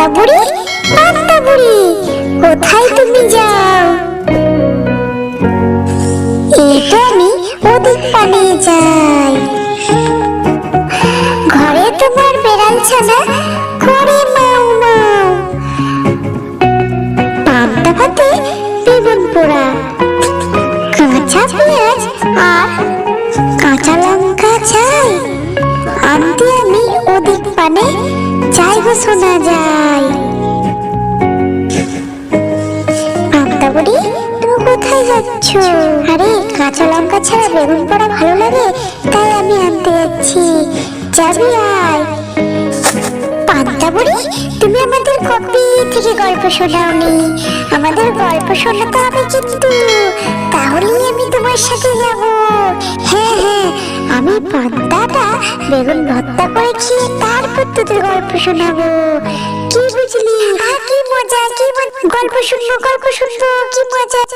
পান্তা বুড়ি পান্তা বুড়ি কোথায় তুমি যাও? এই আমি ওদিক পালিয়ে যাই। ঘরে তোমার বেড়াল ছানা, ঘরে মাউ মাউ। পান্তা ভাতে বেগুন পোড়া। কাঁচা পেঁয়াজ আর কাঁচা লঙ্কা চাই। আনতে আমি ওদিক পানে চাইব শোনা যায়। যাচ্ছ আরে, কাঁচা লঙ্কা ছাড়া বেগুন পোড়া ভালো লাগে? তাই আমি আনতে যাচ্ছি। যাবি আয়। পান্তা বুড়ি, তুমি আমাদের কপি থেকে গল্প শোনাওনি। আমাদের গল্প শোনাতে হবে কিন্তু। তাহলেই আমি তোমার সাথে যাব। হ্যাঁ হ্যাঁ আমি পান্তাটা বেগুন ভর্তা করে খেয়ে তারপর তোদের গল্প শোনাবো। কি বুঝলি? কি মজা, কি গল্প শুনব গল্প শুনব, কি মজা।